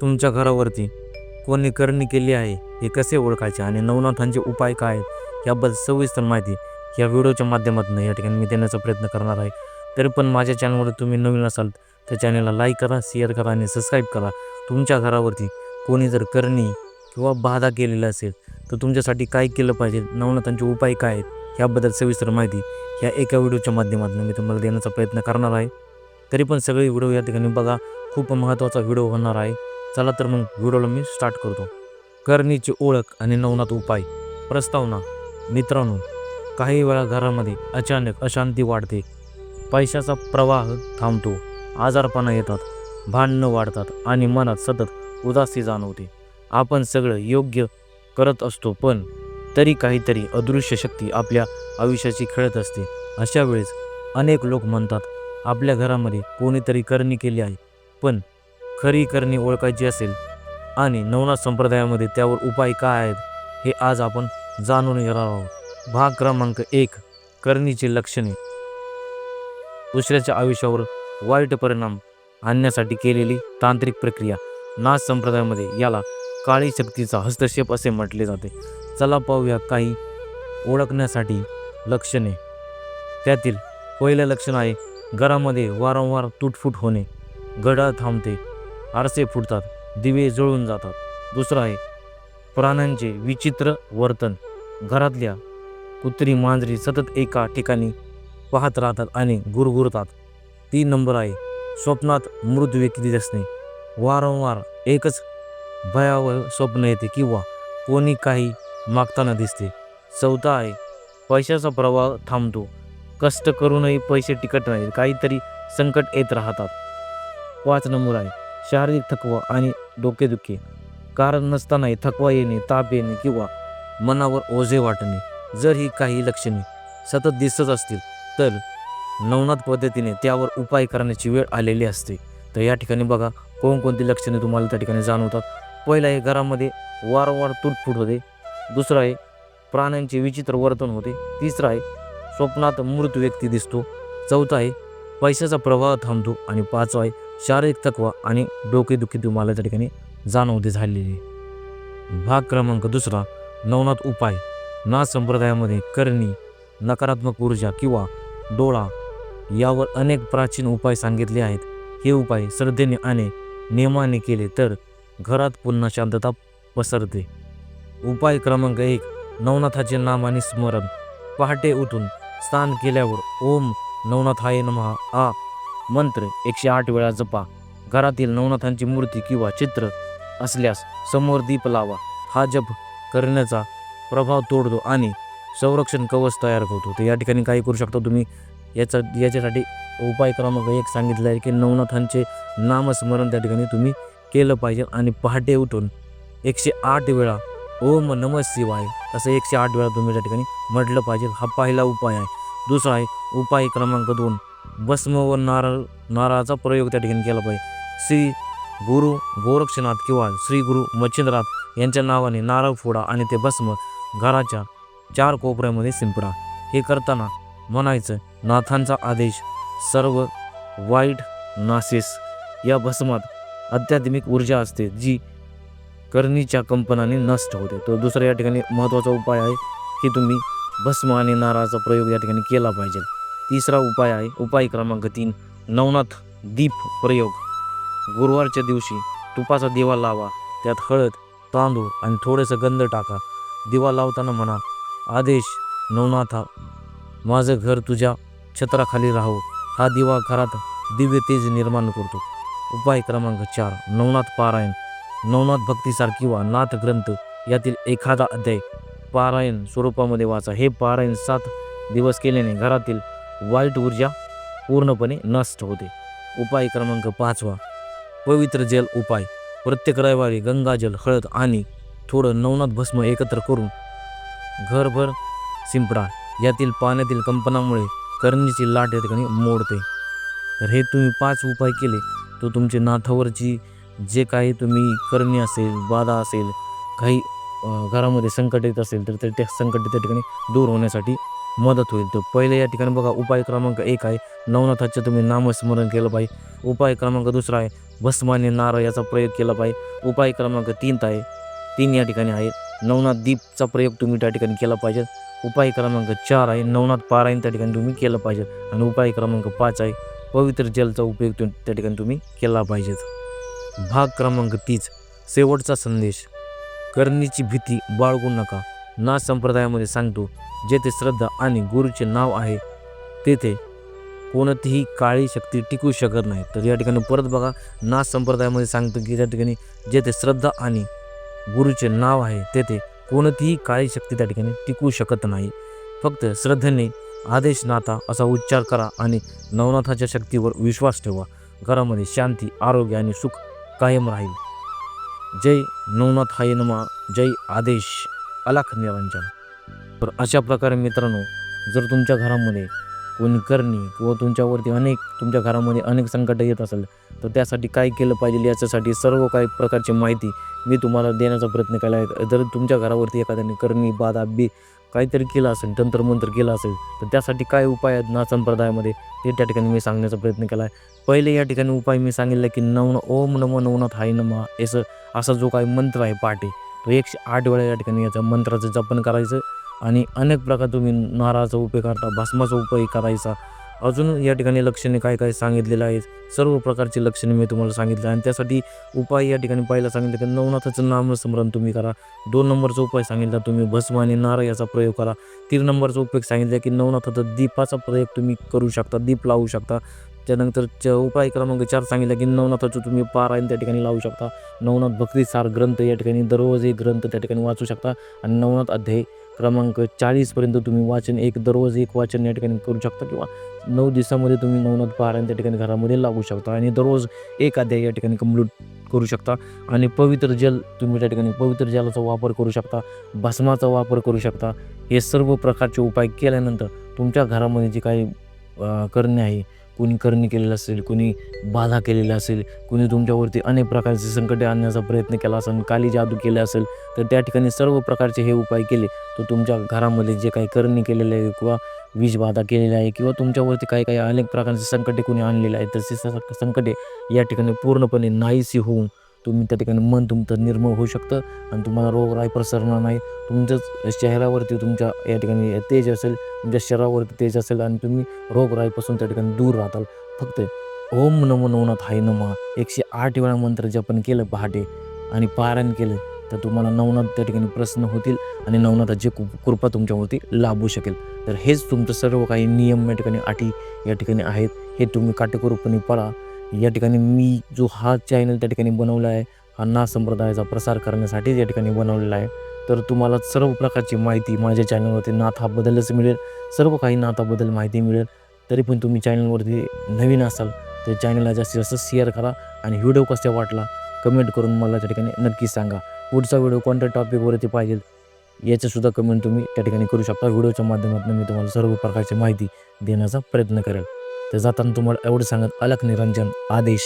तुमच्या घरावरती. कोणी करणी केली आहे हे कसे ओळखायचे आणि नवनाथांचे उपाय काय आहेत याबद्दल सविस्तर माहिती या व्हिडिओच्या माध्यमातून या ठिकाणी मी देण्याचा प्रयत्न करणार आहे. तरी पण माझ्या चॅनलवर तुम्ही नवीन असाल तर चॅनलला लाईक करा शेअर करा आणि सबस्क्राईब करा. तुमच्या घरावरती कोणी जर करणी किंवा बाधा केलेला असेल तर तुमच्यासाठी काय केलं पाहिजे नवनाथांचे उपाय काय आहेत याबद्दल सविस्तर माहिती ह्या एका व्हिडिओच्या माध्यमातून मी तुम्हाला देण्याचा प्रयत्न करणार आहे. तरी पण सगळे व्हिडिओ या ठिकाणी बघा खूप महत्त्वाचा व्हिडिओ होणार आहे. चला तर मग व्हिडिओला मी स्टार्ट करतो. करणीची ओळख आणि नवनात उपाय. प्रस्तावना मित्रांनो काही वेळा घरामध्ये अचानक अशांती वाढते. पैशाचा प्रवाह थांबतो. आजारपणा येतात. भांडणं वाढतात आणि मनात सतत उदासी जाणवते. आपण सगळं योग्य करत असतो पण तरी काहीतरी अदृश्य शक्ती आपल्या आयुष्याची खेळत असते. अशा वेळेस अनेक लोक म्हणतात आपल्या घरामध्ये कोणीतरी करणी केली आहे. पण खरी करणी ओळखायची असेल. आणि नवनाथ संप्रदायामध्ये त्यावर उपाय काय आहेत हे आज आपण जाणून घेणार आहोत. भाग क्रमांक एक करणीची लक्षणे. दुसऱ्याच्या आयुष्यावर वाईट परिणाम आणण्यासाठी केलेली तांत्रिक प्रक्रिया नाथ संप्रदायामध्ये याला काळी शक्तीचा हस्तक्षेप असे म्हटले जाते. चला पाहूया काही ओळखण्यासाठी लक्षणे. त्यातील पहिलं लक्षण आहे घरामध्ये वारंवार तुटफूट होणे घड्याळ थांबते आरसे फुटतात दिवे जळून जातात. दुसरं आहे प्राण्यांचे विचित्र वर्तन. घरातल्या कुत्री मांजरी सतत एका ठिकाणी पाहत राहतात आणि गुरगुरतात. तीन नंबर आहे स्वप्नात मृत व्यक्ती दिसणे. वारंवार एकच भयावह स्वप्न येते किंवा कोणी काही मागताना दिसते. चौथा आहे पैशाचा प्रवाह थांबतो. कष्ट करूनही पैसे टिकत नाहीत काहीतरी संकट येत राहतात. पाच नंबर आहे शारीरिक थकवा आणि डोकेदुखी कारण नसतानाही थकवा येणे ताप येणे किंवा मनावर ओझे वाटणे जर ही काही लक्षणे सतत दिसत असतील तर नवनाथ पद्धतीने त्यावर उपाय करण्याची वेळ आलेली असते. तर या ठिकाणी बघा कोणकोणती लक्षणे तुम्हाला त्या ठिकाणी जाणवतात. पहिलं आहे घरामध्ये वारंवार तुटफूट होते. दुसरं आहे प्राण्यांचे विचित्र वर्तन होते. तिसरं आहे स्वप्नात मृत व्यक्ती दिसतो. चौथा आहे पैशाचा प्रवाह थांबतो. आणि पाचवा आहे शारीरिक थकवा आणि डोकेदुखी तुम्हाला त्या ठिकाणी जाणवते झालेली. भाग क्रमांक दुसरा नवनाथ उपाय. नाथ संप्रदायामध्ये करणी नकारात्मक ऊर्जा किंवा डोळा यावर अनेक प्राचीन उपाय सांगितले आहेत. हे उपाय श्रद्धेने आणि नियमाने केले तर घरात पुन्हा शांतता पसरते. उपाय क्रमांक एक नवनाथाचे नाम आणि स्मरण. पहाटे उठून स्नान केल्यावर ओम नवनाथाय नमः आ मंत्र एकशे आठ वेळा जपा. घरातील नवनाथांची मूर्ती किंवा चित्र असल्यास समोर दीप लावा. हा जप करण्याचा प्रभाव तोडतो आणि संरक्षण कवच तयार करतो. तर या ठिकाणी काय करू शकता तुम्ही. याचा याच्यासाठी उपाय क्रमांक एक सांगितलं आहे की नवनाथांचे नामस्मरण त्या ठिकाणी तुम्ही केलं पाहिजे आणि पहाटे उठून एकशे आठ वेळा ओम नम शिवाय असं एकशे आठ वेळा तुम्ही त्या ठिकाणी म्हटलं पाहिजे. हा पहिला उपाय आहे. दुसरा आहे उपाय क्रमांक दोन. भस्म व नारळ नारळाचा प्रयोग त्या ठिकाणी केला पाहिजे. श्री गुरु गोरक्षनाथ किंवा श्री गुरु मच्छिंद्रनाथ यांच्या नावाने नारळ फोडा आणि ते भस्म घराच्या चार कोपऱ्यामध्ये शिंपडा. हे करताना म्हणायचं नाथांचा आदेश सर्व वाईट नासेस. या भस्मात आध्यात्मिक ऊर्जा असते जी करणीच्या कंपनाने नष्ट होते. तर दुसरा या ठिकाणी महत्त्वाचा उपाय आहे की तुम्ही भस्म आणि नारळाचा प्रयोग या ठिकाणी केला पाहिजे. तिसरा उपाय आहे उपाय क्रमांक तीन नवनाथ दीप प्रयोग. गुरुवारच्या दिवशी तुपाचा दिवा लावा त्यात हळद तांदूळ आणि थोडंसं गंध टाका. दिवा लावताना म्हणा आदेश नवनाथा माझं घर तुझ्या छत्राखाली राहो. हा दिवा घरात दिव्य तेज निर्माण करतो. उपाय क्रमांक चार नवनाथ पारायण. नवनाथ भक्तीसार किंवा नाथ ग्रंथ यातील एखादा अध्याय. पारायण स्वरूपामध्ये वाचा. हे पारायण सात दिवस केल्याने घरातील वाईट ऊर्जा पूर्णपणे नष्ट होते. उपाय क्रमांक पाचवा. पवित्र जल उपाय. प्रत्येक रविवारी गंगाजल हळद आणि थोडं नवनाथ भस्म एकत्र करून घरभर शिंपडा. यातील पाण्यातील कंपनामुळे करणीची लाट या ठिकाणी मोडते. तर हे तुम्ही पाच उपाय केले तर तुमचे नाथावरची जे काही तुम्ही करणी असेल बाधा असेल काही घरामध्ये संकट येत असेल तर ते त्या संकट त्या ठिकाणी दूर होण्यासाठी मदत होईल. तर पहिले या ठिकाणी बघा उपाय क्रमांक एक आहे. नवनाथाचे तुम्ही नामस्मरण केलं पाहिजे. उपाय क्रमांक दुसरा आहे. भस्माने नारळ याचा प्रयोग केला पाहिजे. उपाय क्रमांक तीन आहे. तीन या ठिकाणी आहे नवनाथ दीपचा प्रयोग तुम्ही त्या ठिकाणी केला पाहिजे. उपाय क्रमांक चार आहे. नवनाथ पारायण त्या ठिकाणी तुम्ही केलं पाहिजे. आणि उपाय क्रमांक पाच आहे. पवित्र जलचा उपयोग तुम्ही त्या ठिकाणी तुम्ही केला पाहिजेत भाग क्रमांक तीच शेवटचा संदेश. करणीची भीती बाळगू नका. ना संप्रदायामध्ये सांगतो जेथे श्रद्धा आणि गुरुचे नाव आहे तेथे कोणतीही काळी शक्ती टिकू शकत नाही. तर या ठिकाणी परत बघा ना संप्रदायामध्ये सांगतो की त्या ठिकाणी जेथे श्रद्धा आणि गुरुचे नाव आहे तेथे कोणतीही काळी शक्ती त्या ठिकाणी टिकू शकत नाही. फक्त श्रद्धेने आदेश नाथा असा उच्चार करा आणि नवनाथाच्या शक्तीवर विश्वास ठेवा. घरामध्ये शांती आरोग्य आणि सुख कायम राहील. जय नवनाथ हाय नमा. जय आदेश. अलाख निरंजन. तर अशा प्रकारे मित्रांनो जर तुमच्या घरामध्ये कोणी करणी किंवा तुमच्यावरती अनेक तुमच्या घरामध्ये अनेक संकट येत असेल तर त्यासाठी काय केलं पाहिजे याच्यासाठी सर्व काही प्रकारची माहिती मी तुम्हाला देण्याचा प्रयत्न केला आहे. जर तुमच्या घरावरती एखाद्याने करणी बाधा बी काहीतरी केलं असेल तंत्रमंत्र केलं असेल तर त्यासाठी काय उपाय आहेत ना संप्रदायामध्ये? ते त्या ठिकाणी मी सांगण्याचा प्रयत्न केला आहे. पहिले या ठिकाणी उपाय मी सांगितलं की नवन ओम नमो नवनाथ हाय नमा असं असा जो काही मंत्र आहे पाठी तो एकशे आठ वेळा या ठिकाणी याचा मंत्राचं जपन करायचं. आणि अनेक प्रकार तुम्ही नारळाचा उपयोग करता भस्माचा उपयोग करायचा. अजून या ठिकाणी लक्षणे काय काय सांगितलेलं आहे सर्व प्रकारची लक्षणे मी तुम्हाला सांगितलं आणि त्यासाठी उपाय या ठिकाणी पाहायला सांगितलं की नवनाथाचं नामस्मरण तुम्ही करा. दोन नंबरचा उपाय सांगितला तुम्ही भस्म आणि नारळ याचा प्रयोग करा. तीन नंबरचा उपयोग सांगितला की नवनाथाचा दीपाचा प्रयोग तुम्ही करू शकता दीप लावू शकता. त्यानंतर च उपाय क्रमांक चार सांगितला की नवनाथाचं तुम्ही पारायण त्या ठिकाणी लावू शकता. नवनाथ भक्तिसार ग्रंथ या ठिकाणी दररोज एक ग्रंथ त्या ठिकाणी वाचू शकता आणि नवनाथ अध्याय क्रमांक चाळीसपर्यंत तुम्ही वाचन एक दररोज एक वाचन या ठिकाणी करू शकता किंवा नऊ दिवसामध्ये तुम्ही नवनाथ पारायण त्या ठिकाणी घरामध्ये लागू शकता आणि दररोज एक अध्याय या ठिकाणी कंप्लीट करू शकता आणि पवित्र जल तुम्ही त्या ठिकाणी पवित्र जलाचा वापर करू शकता भस्माचा वापर करू शकता. हे सर्व प्रकारचे उपाय केल्यानंतर तुमच्या घरामध्ये जे काही करणे आहे. कोणी करणी केलेलं असेल कोणी बाधा केलेला असेल कोणी तुमच्यावरती अनेक प्रकारचे संकटे आणण्याचा प्रयत्न केला असेल काली जादू केले असेल तर त्या ठिकाणी सर्व प्रकारचे हे उपाय केले. तर तुमच्या घरामध्ये जे काही करणी केलेले आहे किंवा वीज बाधा केलेली आहे किंवा तुमच्यावरती काही काही अनेक प्रकारचे संकटे कोणी आणलेले आहेत तर संकटे या ठिकाणी पूर्णपणे नाहीशी होऊन तुम्ही त्या ठिकाणी मन तुमचं निर्मळ होऊ शकतं आणि तुम्हाला रोगराई पसरणार नाही. तुमच्याच चेहऱ्यावरती तुमच्या या ठिकाणी तेज असेल तुमच्या शरीरावरती तेज असेल आणि तुम्ही रोगराईपासून त्या ठिकाणी दूर राहताल. फक्त ओम नमो नवनाथ हाय नमा. एकशे आठ वेळा मंत्र जपन केलं पहाटे आणि पारायण केलं तर तुम्हाला नवनाथ त्या ठिकाणी प्रसन्न होतील आणि नवनाथाची कृ- कृपा तुमच्यावरती लाभू शकेल. तर हेच तुमचं सर्व काही नियम या ठिकाणी अटी या ठिकाणी आहेत. हे तुम्ही काटेकोरपणे पळा. या ठिकाणी मी जो हा चॅनल त्या ठिकाणी बनवला आहे हा ना संप्रदायाचा प्रसार करण्यासाठीच या ठिकाणी बनवलेला आहे. तर तुम्हाला सर्व प्रकारची माहिती माझ्या चॅनलवरती नाथाबद्दलच मिळेल सर्व काही नाथाबद्दल माहिती मिळेल. तरी पण तुम्ही चॅनलवरती नवीन असाल तर चॅनलला जास्तीत जास्त शेअर करा आणि व्हिडिओ कसा वाटला कमेंट करून मला त्या ठिकाणी नक्की सांगा. पुढचा व्हिडिओ कोणत्या टॉपिकवरती पाहिजे याचंसुद्धा कमेंट तुम्ही त्या ठिकाणी करू शकता. व्हिडिओच्या माध्यमातून मी तुम्हाला सर्व प्रकारची माहिती देण्याचा प्रयत्न करेल. तर जाताना तुम्हाला एवढं सांगत अलख निरंजन आदेश.